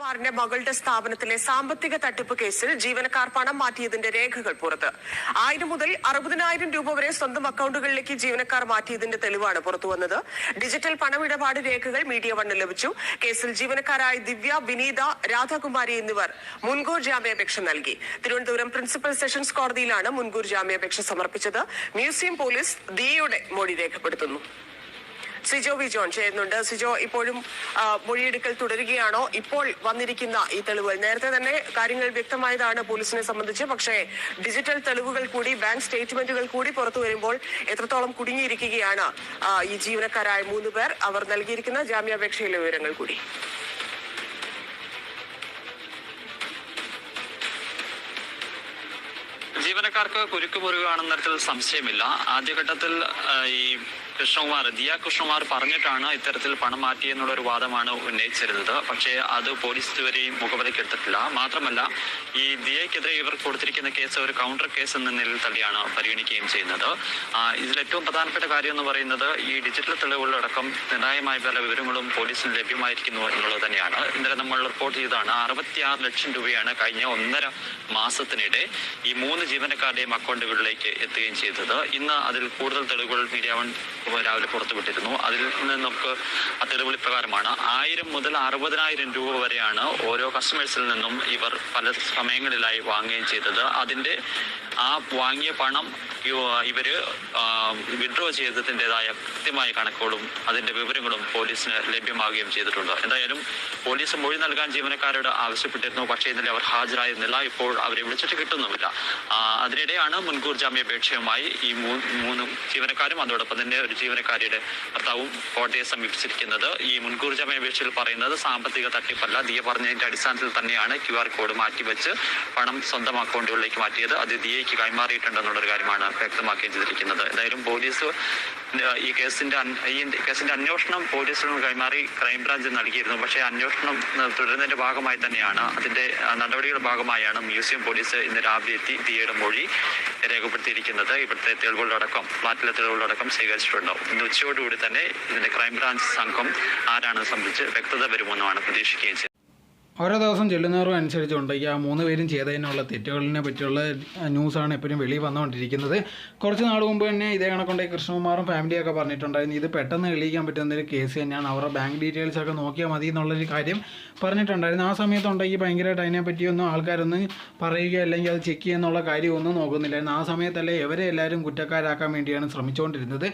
വാറിന്റെ മകളുടെ സ്ഥാപനത്തിലെ സാമ്പത്തിക തട്ടിപ്പ് കേസിൽ ജീവനക്കാർ പണം മാറ്റിയതിന്റെ രേഖകൾ പുറത്ത്. ആയിരം മുതൽ അറുപതിനായിരം രൂപ വരെ സ്വന്തം അക്കൗണ്ടുകളിലേക്ക് ജീവനക്കാർ മാറ്റിയതിന്റെ തെളിവാണ് പുറത്തുവന്നത് ഡിജിറ്റൽ പണമിടപാട് രേഖകൾ മീഡിയ വണ്ണ് ലഭിച്ചു. കേസിൽ ജീവനക്കാരായ ദിവ്യ വിനീത രാധാകുമാരി എന്നിവർ മുൻകൂർ ജാമ്യാപേക്ഷ നൽകി. തിരുവനന്തപുരം പ്രിൻസിപ്പൽ സെഷൻസ് കോടതിയിലാണ് മുൻകൂർ ജാമ്യാപേക്ഷ സമർപ്പിച്ചത്. മ്യൂസിയം പോലീസ് ദിയയുടെ മൊഴി രേഖപ്പെടുത്തുന്നു. സിജോ വി ജോൺ ചേരുന്നുണ്ട് സിജോ ഇപ്പോഴും മൊഴിയെടുക്കൽ തുടരുകയാണോ? ഇപ്പോൾ വന്നിരിക്കുന്ന ഈ തെളിവുകൾ. നേരത്തെ തന്നെ കാര്യങ്ങൾ വ്യക്തമായതാണ് പോലീസിനെ സംബന്ധിച്ച്. പക്ഷേ ഡിജിറ്റൽ തെളിവുകൾ കൂടി ബാങ്ക് സ്റ്റേറ്റ്മെന്റുകൾ കൂടി പുറത്തു വരുമ്പോൾ എത്രത്തോളം കുടുങ്ങിയിരിക്കുകയാണ് ഈ ജീവനക്കാരായ മൂന്ന് പേർ? അവർ നൽകിയിരിക്കുന്ന ജാമ്യാപേക്ഷയിലെ വിവരങ്ങൾ കൂടി. ജീവനക്കാർക്ക് കുരുക്കുമുറിവാണെന്ന തരത്തിൽ സംശയമില്ല. ആദ്യഘട്ടത്തിൽ ഈ കൃഷ്ണകുമാർ ദിയ കൃഷ്ണകുമാർ പറഞ്ഞിട്ടാണ് ഇത്തരത്തിൽ പണം മാറ്റിയെന്നുള്ള ഒരു വാദമാണ് ഉന്നയിച്ചിരുന്നത്. പക്ഷേ അത് പോലീസ് ഇതുവരെയും മുഖവിലയ്ക്ക് എടുത്തിട്ടില്ല. മാത്രമല്ല ഈ ദിയയ്ക്കെതിരെ ഇവർ കൊടുത്തിരിക്കുന്ന കേസ് ഒരു കൗണ്ടർ കേസ് എന്ന നിലയിൽ തന്നെയാണ് പരിഗണിക്കുകയും ചെയ്യുന്നത്. ഇതിൽ ഏറ്റവും പ്രധാനപ്പെട്ട കാര്യം എന്ന് പറയുന്നത് ഈ ഡിജിറ്റൽ തെളിവുകളടക്കം നിർണായകമായ പല വിവരങ്ങളും പോലീസിന് ലഭ്യമായിരിക്കുന്നു എന്നുള്ളത് തന്നെയാണ്. ഇന്നലെ നമ്മൾ റിപ്പോർട്ട് ചെയ്തതാണ് അറുപത്തിയാറ് ലക്ഷം രൂപയാണ് കഴിഞ്ഞ ഒന്നര മാസത്തിനിടെ ഈ മൂന്ന് ജീവനക്കാരുടെയും അക്കൗണ്ടുകളിലേക്ക് എത്തുകയും ചെയ്തത്. ഇന്ന് അതിൽ കൂടുതൽ തെളിവുകൾ മീഡിയ വൺ രാവിലെ പുറത്തുവിട്ടിരുന്നു അതിൽ നിന്ന് നമുക്ക് ആ തെളിവുകൾ ഇപ്രകാരമാണ് ആയിരം മുതൽ അറുപതിനായിരം രൂപ വരെയാണ് ഓരോ കസ്റ്റമേഴ്സിൽ നിന്നും ഇവർ പല സമയങ്ങളിലായി വാങ്ങുകയും ചെയ്തത്. അതിന്റെ ആ വാങ്ങിയ പണം ഇവർ വിഡ്രോ ചെയ്തതിന്റെതായ കൃത്യമായ കണക്കുകളും അതിന്റെ വിവരങ്ങളും പോലീസിന് ലഭ്യമാവുകയും ചെയ്തിട്ടുണ്ട്. എന്തായാലും പോലീസ് മൊഴി നൽകാൻ ജീവനക്കാരോട് ആവശ്യപ്പെട്ടിരുന്നു. പക്ഷേ ഇന്നലെ അവർ ഹാജരായിരുന്നില്ല. ഇപ്പോൾ അവരെ വിളിച്ചിട്ട് കിട്ടുന്നുമില്ല. അതിനിടെയാണ് മുൻകൂർ ജാമ്യാപേക്ഷയുമായി ഈ മൂന്ന് ജീവനക്കാരും അതോടൊപ്പം തന്നെ ഒരു ജീവനക്കാരിയുടെ ഭർത്താവും കോടതിയെ സമീപിച്ചിരിക്കുന്നത്. ഈ മുൻകൂർ ജാമ്യാപേക്ഷയിൽ പറയുന്നത് സാമ്പത്തിക തട്ടിപ്പല്ല. ദിയ പറഞ്ഞതിന്റെ അടിസ്ഥാനത്തിൽ തന്നെയാണ് ക്യു ആർ കോഡ് മാറ്റിവെച്ച് പണം സ്വന്തം അക്കൗണ്ടുകളിലേക്ക് മാറ്റിയത്. അത് ദിയയ്ക്ക് കൈമാറിയിട്ടുണ്ടെന്നുള്ള ഒരു കാര്യമാണ് വ്യക്തമാക്കുകയും ചെയ്തിരിക്കുന്നത്. എന്തായാലും പോലീസ് ഈ കേസിന്റെ ഈ കേസിന്റെ അന്വേഷണം പോലീസിന് കൈമാറി ക്രൈംബ്രാഞ്ച് നൽകിയിരുന്നു. പക്ഷേ അന്വേഷണം തുടരുന്നതിന്റെ ഭാഗമായി തന്നെയാണ് അതിന്റെ നടപടികളുടെ ഭാഗമായാണ് മ്യൂസിയം പോലീസ് ഇന്ന് രാവിലെ എത്തി ദിയയുടെ മൊഴി രേഖപ്പെടുത്തിയിരിക്കുന്നത്. ഇവിടുത്തെ തെളിവുകളടക്കം ഫ്ലാറ്റിലെ തെളിവുകളടക്കം സ്വീകരിച്ചിട്ടുണ്ട് ഇന്ന് ഉച്ചയോടുകൂടി തന്നെ ഇതിന്റെ ക്രൈംബ്രാഞ്ച് സംഘം ആരാണെന്ന് സംബന്ധിച്ച് വ്യക്തത വരുമെന്നാണ് പ്രതീക്ഷിക്കുകയും ഓരോ ദിവസം ചെല്ലുന്നവരും അനുസരിച്ചുണ്ട്. ഈ ആ മൂന്ന് പേരും ചെയ്തതിനുള്ള തെറ്റുകളിനെ പറ്റിയുള്ള ന്യൂസാണ് എപ്പോഴും വെളിയിൽ വന്നുകൊണ്ടിരിക്കുന്നത്. കുറച്ച് നാൾ മുമ്പ് തന്നെ ഇതേ കണക്കൊണ്ട്. കൃഷ്ണകുമാറും ഫാമിലിയൊക്കെ പറഞ്ഞിട്ടുണ്ടായിരുന്നു. ഇത് പെട്ടെന്ന് തെളിയിക്കാൻ പറ്റുന്ന ഒരു കേസ് തന്നെയാണ്. അവരുടെ ബാങ്ക് ഡീറ്റെയിൽസ് ഒക്കെ നോക്കിയാൽ മതി എന്നുള്ളൊരു കാര്യം പറഞ്ഞിട്ടുണ്ടായിരുന്നു. ആ സമയത്തുണ്ടെങ്കിൽ ഭയങ്കരമായിട്ട് അതിനെപ്പറ്റിയൊന്നും ആൾക്കാരൊന്നും പറയുക അല്ലെങ്കിൽ അത് ചെക്ക് ചെയ്യുന്നുള്ള കാര്യമൊന്നും നോക്കുന്നില്ലായിരുന്നു. ആ സമയത്തല്ലേ ഇവരെ എല്ലാവരും കുറ്റക്കാരാക്കാൻ വേണ്ടിയാണ് ശ്രമിച്ചുകൊണ്ടിരുന്നത്.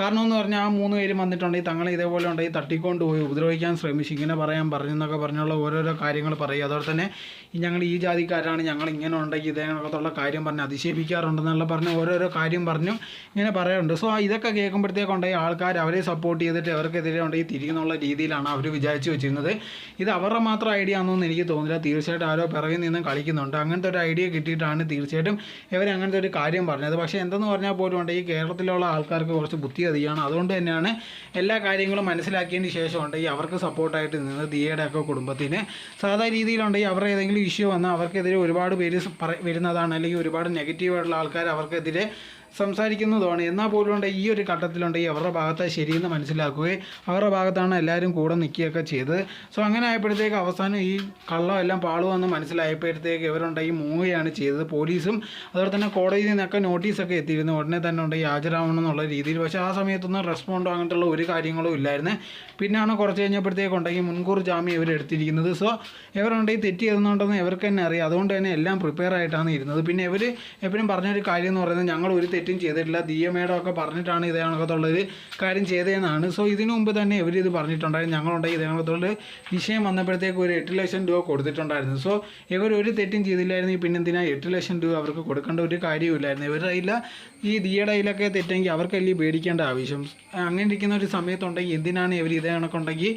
കാരണം എന്ന് പറഞ്ഞാൽ ആ മൂന്ന് പേരും വന്നിട്ടുണ്ടെങ്കിൽ തങ്ങളെ ഇതേപോലെ ഉണ്ടെങ്കിൽ തട്ടിക്കൊണ്ട് പോയി ഉപദ്രവിക്കാൻ ശ്രമിച്ചു ഇങ്ങനെ പറയാൻ പറഞ്ഞെന്നൊക്കെ പറഞ്ഞുള്ള ഓരോരോ കാര്യങ്ങൾ പറയും അതുപോലെ തന്നെ ഈ ഞങ്ങൾ ഈ ജാതിക്കാരാണ് ഞങ്ങൾ ഇങ്ങനെ ഉണ്ടെങ്കിൽ ഇതേക്കത്തുള്ള കാര്യം പറഞ്ഞ് അതിശയിപ്പിക്കാറുണ്ടെന്നുള്ള പറഞ്ഞ് ഓരോരോ കാര്യം പറഞ്ഞു ഇങ്ങനെ പറയാറുണ്ട്. സോ ഇതൊക്കെ കേൾക്കുമ്പോഴത്തേക്കുണ്ടെങ്കിൽ ആൾക്കാർ അവരെ സപ്പോർട്ട് ചെയ്തിട്ട് അവർക്കെതിരെ ഉണ്ടെങ്കിൽ തിരികുന്നുള്ള രീതിയിലാണ് അവർ വിചാരിച്ചു വെച്ചിരുന്നത്. ഇത് അവരുടെ മാത്രം ഐഡിയ ആണെന്നൊന്നും എനിക്ക് തോന്നുന്നില്ല. തീർച്ചയായിട്ടും ആരോ പിറകിൽ നിന്നും കളിക്കുന്നുണ്ട്. അങ്ങനത്തെ ഒരു ഐഡിയ കിട്ടിയിട്ടാണ് തീർച്ചയായിട്ടും ഇവർ അങ്ങനത്തെ ഒരു കാര്യം പറഞ്ഞത്. പക്ഷേ എന്തെന്ന് പറഞ്ഞാൽ പോലും ഉണ്ടെങ്കിൽ കേരളത്തിലുള്ള ആൾക്കാർക്ക് കുറച്ച് ബുദ്ധി അധികമാണ്. അതുകൊണ്ട് തന്നെയാണ് എല്ലാ കാര്യങ്ങളും മനസ്സിലാക്കിയതിന് ശേഷം ഉണ്ടെങ്കിൽ അവർക്ക് സപ്പോർട്ടായിട്ട് നിന്ന് ദിയയുടെ ഒക്കെ കുടുംബത്തിന് സാധാ രീതിയിലുണ്ടെങ്കിൽ അവരുടെ ഏതെങ്കിലും ഇഷ്യൂ വന്നാൽ അവർക്കെതിരെ ഒരുപാട് പേര് വരുന്നതാണ് അല്ലെങ്കിൽ ഒരുപാട് നെഗറ്റീവായിട്ടുള്ള ആൾക്കാർ അവർക്കെതിരെ സംസാരിക്കുന്നതുമാണ്. എന്നാൽ പോലും ഉണ്ട് ഈ ഒരു ഘട്ടത്തിലുണ്ട്. ഘട്ടത്തിലുണ്ടെങ്കിൽ അവരുടെ ഭാഗത്തെ ശരിയെന്ന് മനസ്സിലാക്കുകയും അവരുടെ ഭാഗത്താണ് എല്ലാവരും കൂടെ നിൽക്കുകയൊക്കെ ചെയ്തത്. സോ അങ്ങനെ ആയപ്പോഴത്തേക്ക് അവസാനം ഈ കള്ളം എല്ലാം പാളുവെന്ന് മനസ്സിലായപ്പോഴത്തേക്ക് ഇവരുണ്ടെങ്കിൽ മൂവുകയാണ് ചെയ്തത്. പോലീസും അതുപോലെ തന്നെ കോടതിയിൽ നിന്നൊക്കെ നോട്ടീസൊക്കെ എത്തിയിരുന്നു. ഉടനെ തന്നെ ഉണ്ടെങ്കിൽ ഹാജരാവണം എന്നുള്ള രീതിയിൽ. പക്ഷേ ആ സമയത്തൊന്നും റെസ്പോണ്ടോ അങ്ങനത്തുള്ള ഒരു കാര്യങ്ങളും ഇല്ലായിരുന്നു. പിന്നെയാണ് കുറച്ച് കഴിഞ്ഞപ്പോഴത്തേക്ക് ഉണ്ടെങ്കിൽ മുൻകൂർ ജാമ്യം ഇവർ എടുത്തിരിക്കുന്നത്. സോ ഇവരുണ്ടെങ്കിൽ തെറ്റ് എന്നുണ്ടെന്ന് ഇവർക്ക് തന്നെ അറിയാം. അതുകൊണ്ട് തന്നെ എല്ലാം പ്രിപ്പയർ ആയിട്ടാണ് ഇരുന്നത്. പിന്നെ ഇവർ എപ്പോഴും പറഞ്ഞൊരു കാര്യം എന്ന് പറയുന്നത് ഞങ്ങൾ ഒരു ചെയ്തിട്ടില്ല. ദിയ മേഡം ഒക്കെ പറഞ്ഞിട്ടാണ് ഇതേ കണക്കത്തുള്ളൊരു കാര്യം ചെയ്തതെന്നാണ് സോ ഇതിനു മുമ്പ് തന്നെ ഇവർ ഇത് പറഞ്ഞിട്ടുണ്ടായിരുന്നു. ഞങ്ങളുണ്ടെങ്കിൽ ഇതേ കണക്കത്തുള്ള വിഷയം വന്നപ്പോഴത്തേക്ക് ഒരു എട്ട് ലക്ഷം രൂപ കൊടുത്തിട്ടുണ്ടായിരുന്നു. സോ ഇവർ ഒരു തെറ്റും ചെയ്തില്ലായിരുന്നെങ്കിൽ പിന്നെ എന്തിനാ എട്ട് ലക്ഷം രൂപ അവർക്ക് കൊടുക്കേണ്ട ഒരു കാര്യമില്ലായിരുന്നു ഇവരുടെ കയ്യിൽ ഈ ദിയുടെ കയ്യിലൊക്കെ തെറ്റെങ്കിൽ അവർക്കല്ലേ പേടിക്കേണ്ട ആവശ്യം. അങ്ങനെ ഇരിക്കുന്ന ഒരു സമയത്തുണ്ടെങ്കിൽ എന്തിനാണ് ഇവർ ഇതേ കണക്കുണ്ടെങ്കിൽ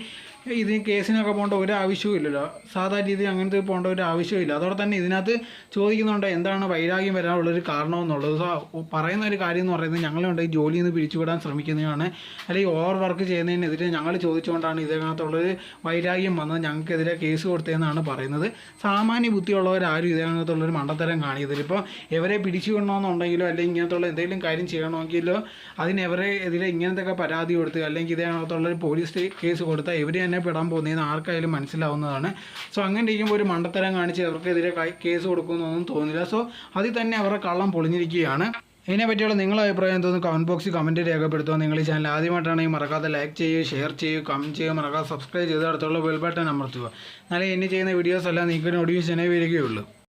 ഇതിന് കേസിനൊക്കെ പോകേണ്ട ഒരു ആവശ്യവും ഇല്ലല്ലോ. സാധാ രീതിയിൽ അങ്ങനത്തെ പോകേണ്ട ഒരു ആവശ്യമില്ല അതോടെ തന്നെ ഇതിനകത്ത് ചോദിക്കുന്നുണ്ട് എന്താണ് വൈരാഗ്യം വരാനുള്ളൊരു കാരണമെന്നുള്ളത്. സോ പറയുന്ന ഒരു കാര്യം എന്ന് പറയുന്നത് ഈ ജോലിയിൽ നിന്ന് പിരിച്ചുവിടാൻ ശ്രമിക്കുന്നതാണ്. അല്ലെങ്കിൽ ഓവർ വർക്ക് ചെയ്യുന്നതിനെതിരെ ഞങ്ങൾ ചോദിച്ചുകൊണ്ടാണ് ഇതിനകത്തുള്ളൊരു വൈരാഗ്യം വന്നത്. ഞങ്ങൾക്കെതിരെ കേസ് കൊടുത്തതെന്നാണ് പറയുന്നത്. സാമാന്യ ബുദ്ധിയുള്ളവരാരും ഇതിനകത്തുള്ളൊരു മണ്ടത്തരം കാണിയതിൽ ഇപ്പോൾ ഇവരെ പിടിച്ചു വിടണമെന്നുണ്ടെങ്കിലോ അല്ലെങ്കിൽ ഇങ്ങനത്തുള്ള എന്തെങ്കിലും കാര്യം ചെയ്യണമെങ്കിലോ അതിനെവരെ എതിരെ ഇങ്ങനത്തെ പരാതി കൊടുത്ത് അല്ലെങ്കിൽ ഇതിനകത്തുള്ളൊരു ഒരു പോലീസ് കേസ് കൊടുത്താൽ ഇവർ തന്നെ പെടാൻ പോകുന്നതെന്ന് ആർക്കായാലും മനസ്സിലാവുന്നതാണ്. സോ അങ്ങനെ ഇരിക്കുമ്പോൾ ഒരു മണ്ടത്തരം കാണിച്ച് അവർക്കെതിരെ കേസ് കൊടുക്കുമെന്നൊന്നും തോന്നില്ല. സോ അതിൽ തന്നെ അവരുടെ കള്ളം പൊളിഞ്ഞിരിക്കുകയാണ്. ഇതിനെ പറ്റിയുള്ള നിങ്ങളുടെ അഭിപ്രായം എന്തോന്ന് കമന്റ് ബോക്സിൽ കമന്റ് രേഖപ്പെടുത്തുക. നിങ്ങൾ ഈ ചാനൽ ആദ്യമായിട്ടാണെങ്കിൽ മറക്കാതെ ലൈക്ക് ചെയ്യുക ഷെയർ ചെയ്യുക കമന്റ് ചെയ്യുക. മറക്കാതെ സബ്സ്ക്രൈബ് ചെയ്ത് അടുത്തുള്ള ബെൽ ബട്ടൺ അമർത്തുക. എന്നാലേ എന്നെ ചെയ്യുന്ന വീഡിയോസ് എല്ലാം നിങ്ങൾക്ക് നോട്ടിഫിക്കേഷനെ വരികയുള്ളൂ.